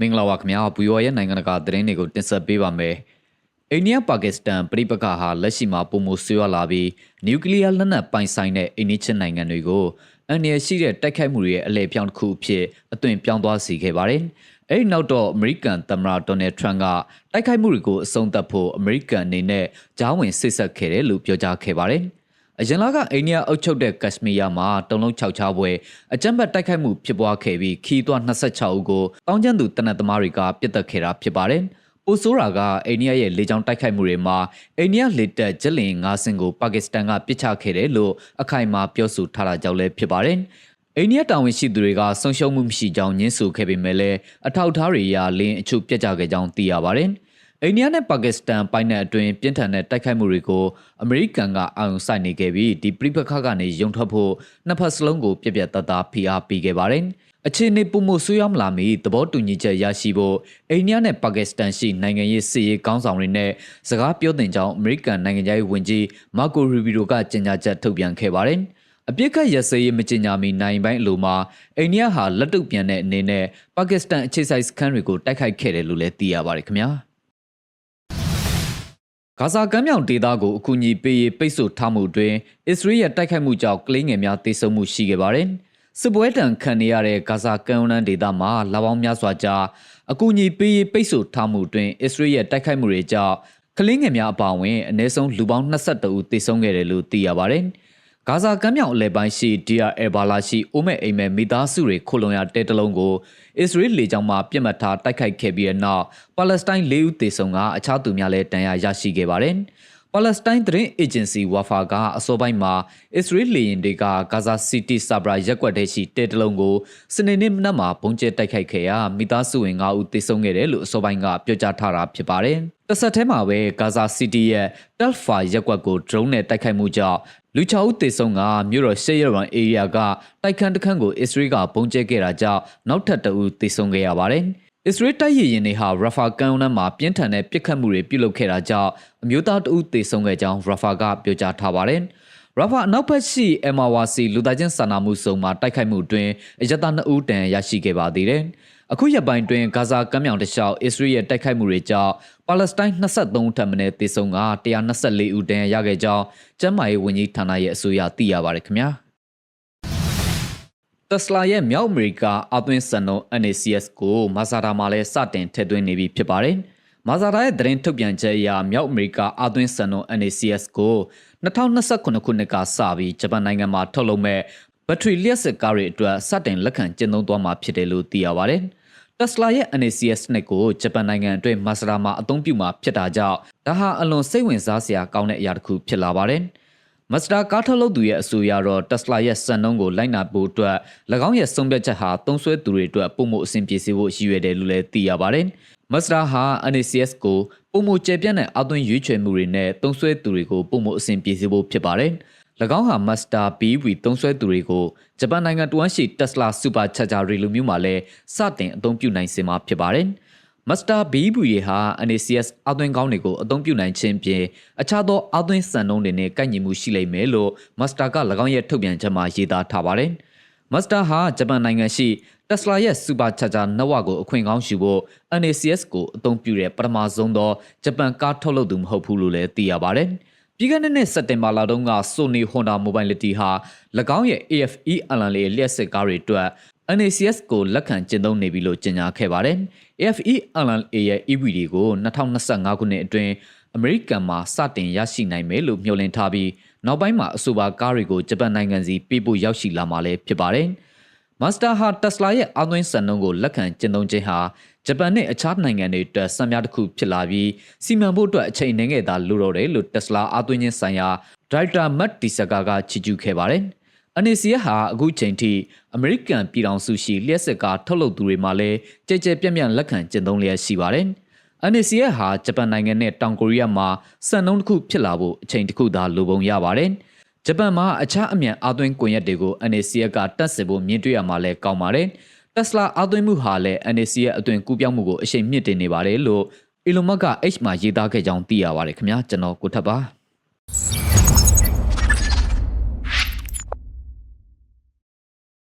မင်္ဂလာပါခင်ဗျာဘူရောရဲ့နိုင်ငံတကာသတင်းတွေကိုတင်ဆက်ပေးပါမယ်အိန္ဒိယပါကစ္စတန်ပြည်ပခါဟာလက်ရှိမှာပုံမဆွေးရလာပြီးနျူကလ িয়ার လက်နက်ပိုင်ဆိုင်တဲ့အိန္ဒိချနိုင်ငံတွေကိုအန်ရရှိတဲ့တိုက်ခိုက်မှုတွေရဲ့အလဲပြောင်းတစ်ခုအဖြစ်အသွင်ပြောင်းသွားစေခဲ့ပါတယ်အဲ့ဒီနောက်တော့အမေရိကန်သမ္မတဒေါ်နယ်ထရန့်ကတိုက်ခိုက်မှုတွေကိုအဆုံးသတ်ဖို့အမေရိကန်အနေနဲ့ကြားဝင်စစ်ဆက်ခဲ့တယ်လို့ပြောကြားခဲ့ပါတယ်။ အရင်လကအိန္ဒိယအုပ်ချုပ်တဲ့ကက်ရှမီးယားမှာတုံလုံး6ချားပွဲအကြမ်းဖက်တိုက်ခိုက်မှုဖြစ်ပွားခဲ့ပြီးခီးသွွား26ဦးကိုတောင်းကျမ်းသူတနက်သမားတွေကပြစ်တက်ခဲ့တာဖြစ်ပါတယ်။ပိုဆိုးရာကအိန္ဒိယရဲ့လေကြောင်းတိုက်ခိုက်မှုတွေမှာအိန္ဒိယလေတပ်ဂျက်လင်9စင်းကိုပါကစ္စတန်ကပစ်ချခဲ့တယ်လို့အခိုင်အမာပြောဆိုထားတာကြောင့်လည်းဖြစ်ပါတယ်။အိန္ဒိယတာဝန်ရှိသူတွေကဆုံးရှုံးမှုမရှိကြောင်းညှင်းဆိုခဲ့ပေမဲ့လည်းအထောက်အထားတွေအရလင်းအချို့ပြတ်ကျခဲ့ကြောင်းသိရပါတယ်။ အိန္ဒိယနဲ့ပါကစ္စတန်ပိုင်းနယ်အတွင်းပြင်းထန်တဲ့တိုက်ခိုက်မှုတွေကိုအမေရိကန်ကအာရုံစိုက်နေခဲ့ပြီးဒီပြိပခါကနေရုံထွက်ဖို့နှစ်ဖက်စလုံးကိုပြက်ပြက်တသားဖိအားပေးခဲ့ပါတယ်။အခြေအနေပုံမှုဆွေးရောက်လာမီသဘောတူညီချက်ရရှိဖို့အိန္ဒိယနဲ့ပါကစ္စတန်ရှိနိုင်ငံရေးစစ်ရေးကောင်းဆောင်တွေနဲ့စကားပြောတင်ကြောင်းအမေရိကန်နိုင်ငံသားဝန်ကြီးမာကိုရူဘီရိုကကြေညာချက်ထုတ်ပြန်ခဲ့ပါတယ်။အပြစ်ခတ်ရစရေးမကြင်ညာမီနိုင်ပိုင်းအလိုမှာအိန္ဒိယဟာလက်တုပ်ပြန်တဲ့အနေနဲ့ပါကစ္စတန်အခြေစိုက်စခန်းတွေကိုတိုက်ခိုက်ခဲ့တယ်လို့လည်းသိရပါတယ်ခင်ဗျာ ဂါဇာကမ်းမြောင်ဒေသကိုအကူအညီပေးရေးပိတ်ဆို့ထားမှုတွင်အစ္စရေးရဲ့တိုက်ခိုက်မှုကြောင့်ကလေးငယ်များသေဆုံးမှုရှိခဲ့ပါတယ်စစ်ပွဲတံခံနေရတဲ့ဂါဇာကမ်းရိုးတန်းဒေသမှာလပေါင်းများစွာကြာအကူအညီပေးရေးပိတ်ဆို့ထားမှုတွင်အစ္စရေးရဲ့တိုက်ခိုက်မှုတွေကြောင့်ကလေးငယ်များအပါအဝင်အနည်းဆုံးလူပေါင်း22ဦးသေဆုံးခဲ့တယ်လို့သိရပါတယ်။ ဂါဇာကမ်းမြောင်အလဲပိုင်းရှိဒီယာအဲဘာလာရှိအိုမဲအိမ်မဲမိသားစုတွေခိုလုံရတဲတလုံးကိုအစ္စရေးလေကြောင်းမှပြစ်မှတ်ထားတိုက်ခိုက်ခဲ့ပြီးတဲ့နောက်ပါလက်စတိုင်း၄ဦးသေဆုံးကအခြားသူများလည်းတန်ရာရရှိခဲ့ပါတယ်။ ပါလက်စတိုင်းသတင်းအေဂျင်စီဝါဖာကအစောပိုင်းမှာအစ္စရေးလေယာဉ်တွေကဂါဇာစီတီဆာဘရာရက်ကွက်ထဲရှိတဲတလုံးကိုစနေနေ့မနက်မှာပုံကျဲတိုက်ခိုက်ခဲ့ရာမိသားစုဝင်၅ဦးသေဆုံးခဲ့တယ်လို့အစောပိုင်းကပြောကြားထားတာဖြစ်ပါတယ်။တစ်ဆက်တည်းမှာပဲဂါဇာစီတီရဲ့တက်ဖာရက်ကွက်ကို drone နဲ့တိုက်ခိုက်မှုကြောင့်လူချောက်တေဆုံးကမြို့တော်ရှေးရဝမ်အေရီယာကတိုက်ခန်းတစ်ခန်းကိုအစ္စရေးကပုံကျဲခဲ့တာကြောင့်နောက်ထပ်တအူတေဆုံးခဲ့ရပါတယ်။ အစ္စရေးတိုက်ရရင်တွေဟာရာဖာကန်နမ်းမှာပြင်းထန်တဲ့ပစ်ခတ်မှုတွေပြုလုပ်ခဲ့တာကြောင့်အမျိုးသားတအူတေဆုံးခဲ့ကြောင်းရာဖာကပြောကြားထားပါတယ်။ရာဖာအနောက်ဘက်ရှိအမာဝါစီလူသားချင်းစာနာမှုစုံမှာတိုက်ခိုက်မှုတွင်အယတနှစ်ဦးတန်ရရှိခဲ့ပါသေးတယ်။အခုရက်ပိုင်းတွင်ဂါဇာကမ်းမြောင်တစ်လျှောက်အစ္စရေးရဲ့တိုက်ခိုက်မှုတွေကြောင့်ပါလက်စတိုင်း23ထပ်မံသေဆုံးက124ဦးတန်းရခဲ့ကြောင်းကျန်းမာရေးဝန်ကြီးဌာနရဲ့အဆိုအရသိရပါတယ်ခင်ဗျာ တက်စလာရဲ့မြောက်အမေရိကအသွင်စံနှုန်း NACS ကိုမာဇာဒါမှာလည်းစတင်ထည့်သွင်းနေပြီဖြစ်ပါတယ်မာဇာဒါရဲ့သတင်းထုတ်ပြန်ချက်အရမြောက်အမေရိကအသွင်စံနှုန်း NACS ကို2029ခုနှစ်ကစပြီးဂျပန်နိုင်ငံမှာထုတ်လုပ်မဲ့ဘက်ထရီလျှက်စစ်ကားတွေအတွက်စတင်လက်ခံကျင့်သုံးသွားမှာဖြစ်တယ်လို့သိရပါတယ်။ Tesla ရဲ့ NACS နဲ့ကိုဂျပန်နိုင်ငံအတွင်း Mazda မှာအသုံးပြုမှာဖြစ်တာကြောင့်ဒါဟာအလွန်စိတ်ဝင်စားစရာကောင်းတဲ့အရာတစ်ခုဖြစ်လာပါတယ်။ Mazda ကားထုတ်လုပ်သူရဲ့အဆိုအရတော့ Tesla ရဲ့စံနှုန်းကိုလိုက်နာဖို့အတွက်၎င်းရဲ့ဆုံးဖြတ်ချက်ဟာသုံးဆွဲသူတွေအတွက်ပုံမှုအဆင်ပြေစေဖို့ရည်ရွယ်တယ်လို့လည်းသိရပါတယ်။ Mazda ဟာ NACS ကိုပုံမှုကျပြန့်တဲ့အသွင်ရွေးချယ်မှုတွေနဲ့သုံးဆွဲသူတွေကိုပုံမှုအဆင်ပြေစေဖို့ဖြစ်ပါတယ်။၎င်းဟာ Master BV သုံးစွဲသူတွေကိုဂျပန်နိုင်ငံတွန်းရှိ Tesla Supercharger တွေလိုမျိုးမှာလည်းစတင်အသုံးပြုနိုင်စေမှာဖြစ်ပါတယ်။ Master BV တွေဟာ NACS အသွင်ကောင်းတွေကိုအသုံးပြုနိုင်ခြင်းပြင်အခြားသောအသွင်စံနှုန်းတွေနဲ့ကိုက်ညီမှုရှိလိမ့်မယ်လို့ Master က၎င်းရဲ့ထုတ်ပြန်ချက်မှာရေးသားထားပါတယ်။ Master ဟာဂျပန်နိုင်ငံရှိ Tesla ရဲ့ Supercharger network ကိုအခွင့်ကောင်းယူဖို့ NACS ကိုအသုံးပြုတဲ့ပထမဆုံးသောဂျပန်ကားထုတ်လုပ်သူမဟုတ်ဘူးလို့လည်းသိရပါတယ်။ပြီးခဲ့တဲ့နှစ်စက်တင်ဘာလတုန်းက Sony Honda Mobility ဟာ၎င်းရဲ့ AFE အလန်လေးလျှက်စစ်ကားတွေအတွက် NACS ကိုလက်ခံကျင့်သုံးနေပြီလို့ကြေညာခဲ့ပါတယ်။ AFE အလန် A ရဲ့ EV တွေကို2025ခုနှစ်အတွင်းအမေရိကန်မှာစတင်ရရှိနိုင်မယ်လို့မျှော်လင့်ထားပြီးနောက်ပိုင်းမှာအဆိုပါကားတွေကိုဂျပန်နိုင်ငံစီပေးပို့ရောက်ရှိလာမှာလည်းဖြစ်ပါတယ်။ Master ဟာ Tesla ရဲ့အာသွင်းစံနှုန်းကိုလက်ခံကျင့်သုံးခြင်းဟာဂျပန်နဲ့အခြားနိုင်ငံတွေအတွက်စံပြတစ်ခုဖြစ်လာပြီးစီမံဖို့အတွက်အချိန်နှင်းငယ်သာလိုတော့တယ်လို့ Tesla အာသွင်းခြင်းဆိုင်ရာဒါရိုက်တာ Matt Tisaka ကချီးကျူးခဲ့ပါတယ်။ NACS ဟာအခုချိန်ထိအမေရိကန်ပြည်ထောင်စုရှိလျှက်စစ်ကားထုတ်လုပ်သူတွေမှာလည်းကြဲကြဲပြန့်ပြန့်လက်ခံကျင့်သုံးလျက်ရှိပါတယ်။ NACS ဟာဂျပန်နိုင်ငံနဲ့တောင်ကိုရီးယားမှာစံနှုန်းတစ်ခုဖြစ်လာဖို့အချိန်တစ်ခုသာလိုပုံရပါတယ်။ဂျပန်မှာအခြားအမြန်အာသွင်းကွန်ရက်တွေကို NACS ကတက်ဆင်ဖို့မြင်တွေ့ရမှာလဲကောင်းပါတယ်။ Tesla အာသွင်းမှုဟာလည်း NACS ရဲ့အသွင်ကူးပြောင်းမှုကိုအရှိန်မြင့်တင်နေပါတယ်လို့ Elon Musk က H မှာရေးသားခဲ့ကြောင်းသိရပါတယ်ခင်ဗျာကျွန်တော်ကိုထပ်ပါ